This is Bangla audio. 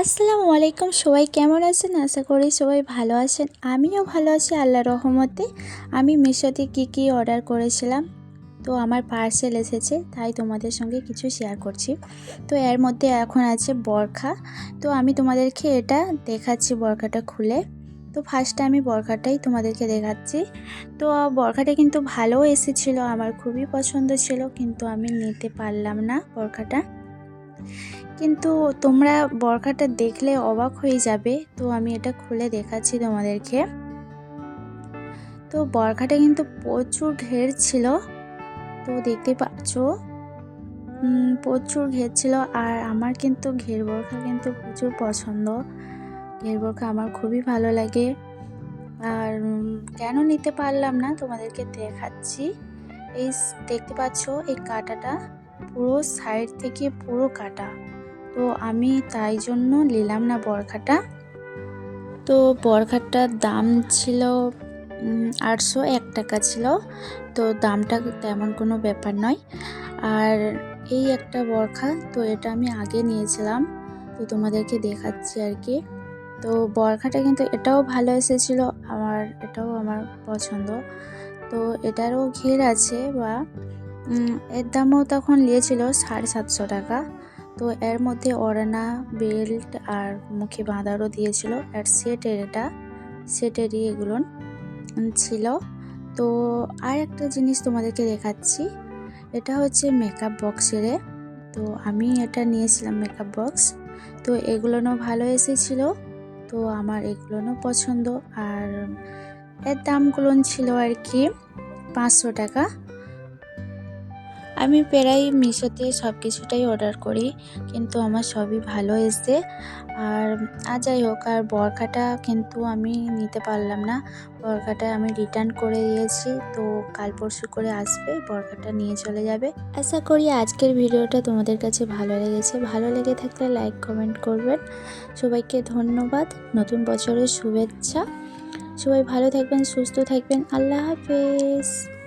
আসসালামু আলাইকুম। সবাই কেমন আছেন? আশা করি সবাই ভালো আছেন। আমিও ভালো আছি আল্লাহ রহমতে। আমি মিশোতে কী কী অর্ডার করেছিলাম? তো আমার পার্সেল এসেছে, তাই তোমাদের সঙ্গে কিছু শেয়ার করছি। তো এর মধ্যে এখন আছে বরখা। তো আমি তোমাদেরকে এটা দেখাচ্ছি বরখাটা খুলে। তো ফার্স্টে আমি বরখাটাই তোমাদেরকে দেখাচ্ছি। তো বরখাটা কিন্তু ভালো এসেছিল, আমার খুবই পছন্দ ছিল, কিন্তু আমি নিতে পারলাম না বরখাটা। কিন্তু তোমরা বরখাটা দেখলে অবাক হয়ে যাবে। তো আমি এটা খুলে দেখাচ্ছি তোমাদেরকে। তো বরখাটা কিন্তু প্রচুর ঘের ছিল। তো দেখতে পাচ্ছ? প্রচুর ঘের ছিল আর আমার কিন্তু ঘের বরখা কিন্তু প্রচুর পছন্দ। ঘের বরখা আমার খুবই ভালো লাগে। আর কেন নিতে পারলাম না তোমাদেরকে দেখাচ্ছি। এই দেখতে পাচ্ছ এই কাটাটা? পুরো সাইড থেকে পুরো কাটা। তো আমি তাই জন্য নিলাম না বরখাটা তো বরখাটার দাম ছিল আটশো এক টাকা ছিল। তো দামটা তেমন কোনো ব্যাপার নয়। আর এই একটা বরখা, তো এটা আমি আগে নিয়েছিলাম। তো তোমাদেরকে দেখাচ্ছি আর কি। তো বরখাটা কিন্তু এটাও ভালো এসেছিল, আমার, এটাও আমার পছন্দ। তো এটারও ঘের আছে বা এর দামও তখন নিয়েছিল সাড়ে সাতশো টাকা। তো এর মধ্যে ওড়না বেল্ট আর মুখে বাঁধারও দিয়েছিল। আর সেটের এটা, সেটেরই এগুলো ছিল। তো আর একটা জিনিস তোমাদেরকে দেখাচ্ছি। এটা হচ্ছে মেকআপ বক্সের তো আমি এটা নিয়েছিলাম মেকআপ বক্স তো এগুলোনও ভালো এসেছিল। তো আমার এগুলোনও পছন্দ। আর এর দামগুলো ছিল আর কি পাঁচশো টাকা। আমি প্রায় মিশোতে সব কিছুটাই অর্ডার করি, কিন্তু আমার সবই ভালো এসছে আর আর যাই হোক, আর বরখাটা কিন্তু আমি নিতে পারলাম না। বরখাটা আমি রিটার্ন করে দিয়েছি, তো কাল পরশু করে আসবে, বরখাটা নিয়ে চলে যাবে। আশা করি আজকের ভিডিওটা তোমাদের কাছে ভালো লেগেছে। ভালো লেগে থাকলে লাইক কমেন্ট করবেন। সবাইকে ধন্যবাদ। নতুন বছরের শুভেচ্ছা। সবাই ভালো থাকবেন, সুস্থ থাকবেন। আল্লাহ হাফেজ।